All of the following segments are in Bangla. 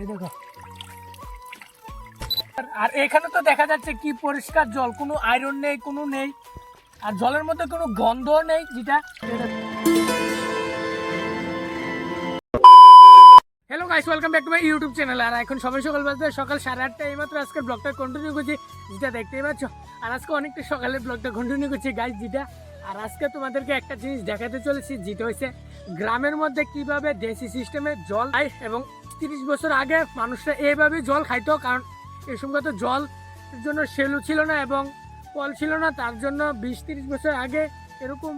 এই আর- এখানে তো দেখা যাচ্ছে কি পরিষ্কার জল, কোনো আয়রন নেই, কোনো নেই, আর জলের মধ্যে কোনো গন্ধ নেই, যেটা hello guys welcome back to my YouTube channel আর এখন সবাই সকাল বাজতে সকাল সাড়ে আটটা, এইমাত্র আজকে ব্লগটা কন্টিনিউ করছি, যেটা দেখতেই পাচ্ছ। আর আজকে অনেকটা সকালে ব্লগটা কন্টিনিউ করছি গাইস যেটা আর আজকে তোমাদেরকে একটা জিনিস দেখাতে চলেছি, যেটা হচ্ছে গ্রামের মধ্যে কীভাবে দেশি সিস্টেমে জল খায় এবং তিরিশ বছর আগে মানুষরা এইভাবে জল খাইতো, কারণ এই সময় তো জল জন্য সেলু ছিল না এবং কল ছিল না, তার জন্য বিশ তিরিশ বছর আগে এরকম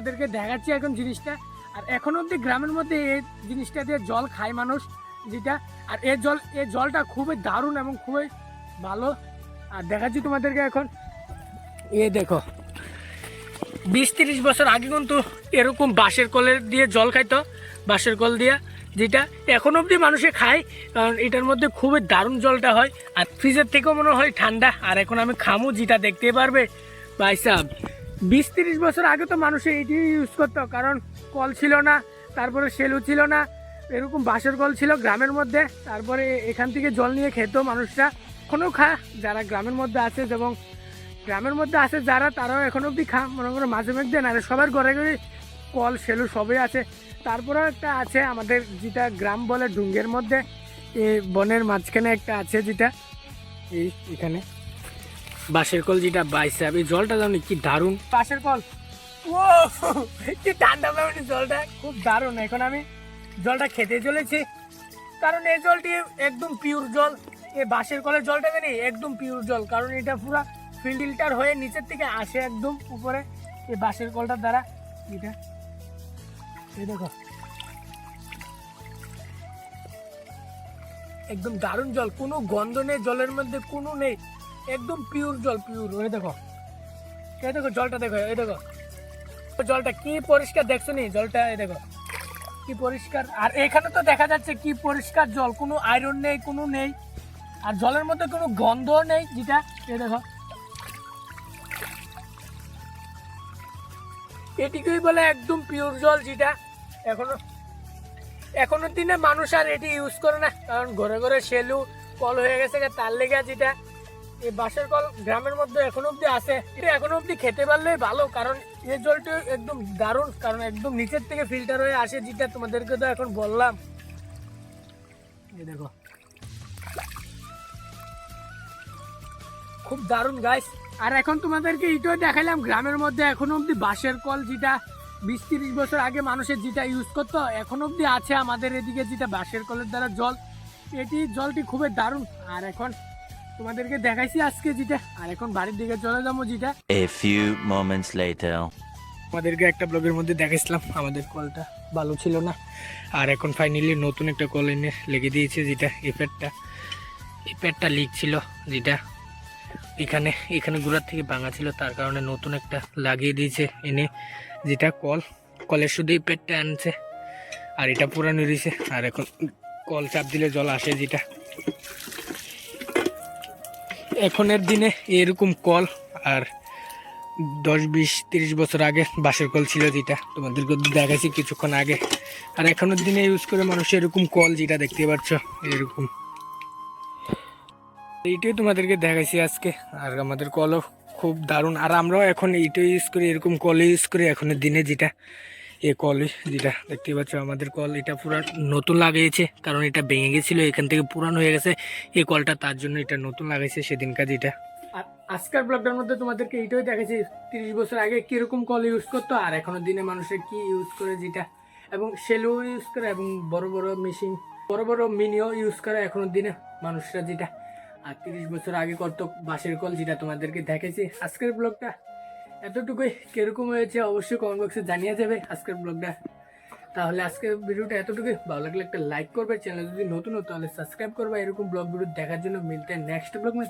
ওদেরকে দেখাচ্ছি এখন জিনিসটা। আর এখন অবধি গ্রামের মধ্যে এই জিনিসটা দিয়ে জল খায় মানুষ, যেটা, আর এই জল এই জলটা খুবই দারুণ এবং খুবই ভালো। আর দেখাচ্ছি তোমাদেরকে এখন। এ দেখো, বিশ তিরিশ বছর আগে কিন্তু এরকম বাঁশের কলের দিয়ে জল খাইতো, বাঁশের কল দিয়ে। যেটা এখন অবধি মানুষে খায়, কারণ এটার মধ্যে খুবই দারুণ জলটা হয়। আর ফ্রিজের থেকেও মনে হয় ঠান্ডা। আর এখন আমি খামু, যেটা দেখতে পারবে। ভাই সাহেব বিশ তিরিশ বছর আগে তো মানুষে এটি ইউজ করতো, কারণ কল ছিল না, তারপরে সেলু ছিল না, এরকম বাঁশের কল ছিল গ্রামের মধ্যে, তারপরে এখান থেকে জল নিয়ে খেত মানুষরা। এখনও খা, যারা গ্রামের মধ্যে আছে এবং গ্রামের মধ্যে আছে যারা, তারাও এখন অবধি খা, মনে করো মাঝে মধ্যে না, সবার ঘরে ঘরে কল সেলু সবই আছে। তারপরেও একটা আছে আমাদের যেটা গ্রাম বলে ডুঙ্গের মধ্যে এই বনের মাঝখানে একটা আছে যেটা এই এখানে। বাঁশের কল যেটা বাইসাব এই জলটা জানি কি দারুণ। বাঁশের কল? ও কি ঠান্ডা পাবেন জলটা খুব দারুণ। এখন আমি জলটা খেতে চলেছি কারণ এই জলটি একদম পিওর জল। এই বাঁশের কলের জলটা জানি একদম পিওর জল কারণ এটা পুরো ফিল্টার হয়ে নিচের থেকে আসে একদম উপরে এই বাঁশের কলটার দ্বারা। এটা দেখো। একদম দারুণ জল, কোনো গন্ধ নেই, জলের মধ্যে কোনো নেই, একদম পিওর জল পিওর ওই দেখো। এই দেখো জলটা দেখো, এই দেখো। জলটা কি পরিষ্কার দেখছ নি? জলটা, এই দেখো। কি পরিষ্কার? আর এখানে তো দেখা যাচ্ছে কি পরিষ্কার জল, কোনো আয়রন নেই, কোনো নেই, আর জলের মধ্যে কোনো গন্ধ নেই, যেটা, এই দেখো। এটিকেই বলে একদম পিওর জল যেটা এখনও এখনও দিনে মানুষ আর এটি ইউজ করে না। কারণ ঘরে ঘরে সেলু, কল হয়ে গেছে তার লেগে যেটা এই বাঁশের কল গ্রামের মধ্যে এখনও অব্দি আছে। এটা এখনও অব্দি খেতে পারলেই ভালো, কারণ এই জলটা একদম দারুণ, কারণ একদম নিচের থেকে ফিল্টার হয়ে আসে যেটা তোমাদেরকে তো এখন বললাম। দেখো। খুব দারুণ গাইস আর এখন তোমাদেরকে এটাও দেখালাম গ্রামের মধ্যে এখন অব্দি বাঁশের কল যেটা বিশ তিরিশ বছর আগে মানুষের যেটা ইউজ করতো এখন অব্দি আছে আমাদের এদিকে যেটা বাঁশের কলের দ্বারা জল। এটি জলটি খুবই দারুণ। আর এখন তোমাদেরকে দেখাইছি আজকে যেটা। আর এখন বাড়ির দিকে চলে যাব যেটা। A few moments later. আমাদেরকে একটা ব্লগের মধ্যে দেখাইছিলাম আমাদের কলটা ভালো ছিল না। আর এখন ফাইনালি নতুন একটা কল এনে লেগে দিয়েছে যেটা এই প্যাডটা এই প্যাডটা লিক ছিল যেটা। এখানে এখানে গোড়ার থেকে ভাঙা ছিল, তার কারণে নতুন একটা লাগিয়ে দিয়েছে এনে। যেটা কল, কলের শুধু এই প্যাডটা আনছে। আর এটা পুরানো রয়েছে। আর এখন কল চাপ দিলে জল আসে যেটা। এখনের দিনে এরকম কল, আর দশ, বিশ, তিরিশ বছর আগে বাঁশের কল ছিল যেটা। তোমাদেরকে দেখাইছি কিছুক্ষণ আগে। আর এখনের দিনে ইউজ করে মানুষ এরকম কল যেটা দেখতে পাচ্ছ, এরকম। এইটাই তোমাদেরকে দেখাইছি আজকে। আর আমাদের কলও খুব দারুণ। আর আমরাও এখন এইটাই ইউজ করি, এরকম কল ইউজ করি এখনের দিনে যেটা। এ কল যেটা। দেখতে পাচ্ছ আমাদের কল এটা পুরো নতুন লাগিয়েছে কারণ এটা ভেঙে গেছিল, এখান থেকে পুরান হয়ে গেছে। এই কলটা তার জন্য এটা নতুন লাগাইছে সেদিনকার যেটা। আর আজকের ব্লগটার মধ্যে তোমাদেরকে এইটাই দেখেছি তিরিশ বছর আগে কীরকম কল ইউজ করতো, আর এখনও দিনে মানুষের কি ইউজ করে যেটা। এবং সেলো ইউজ করে, এবং বড় বড় মেশিন বড় বড় মিনিও ইউজ করে এখনও দিনে মানুষরা যেটা। আর তিরিশ বছর আগে কত বাঁশের কল যেটা তোমাদেরকে দেখেছি আজকের ব্লগটা এতটুকুই। কীরকম হয়েছে অবশ্যই কমেন্ট বক্সে জানিয়ে যাবে আজকের ব্লগটা। তাহলে আজকের ভিডিওটা এতটুকুই। ভালো লাগলে একটা লাইক করবে চ্যানেল যদি নতুন হতো তাহলে সাবস্ক্রাইব করবে। এরকম ব্লগ ভিডিও দেখার জন্য মিলতে নেক্সট ব্লগ মানে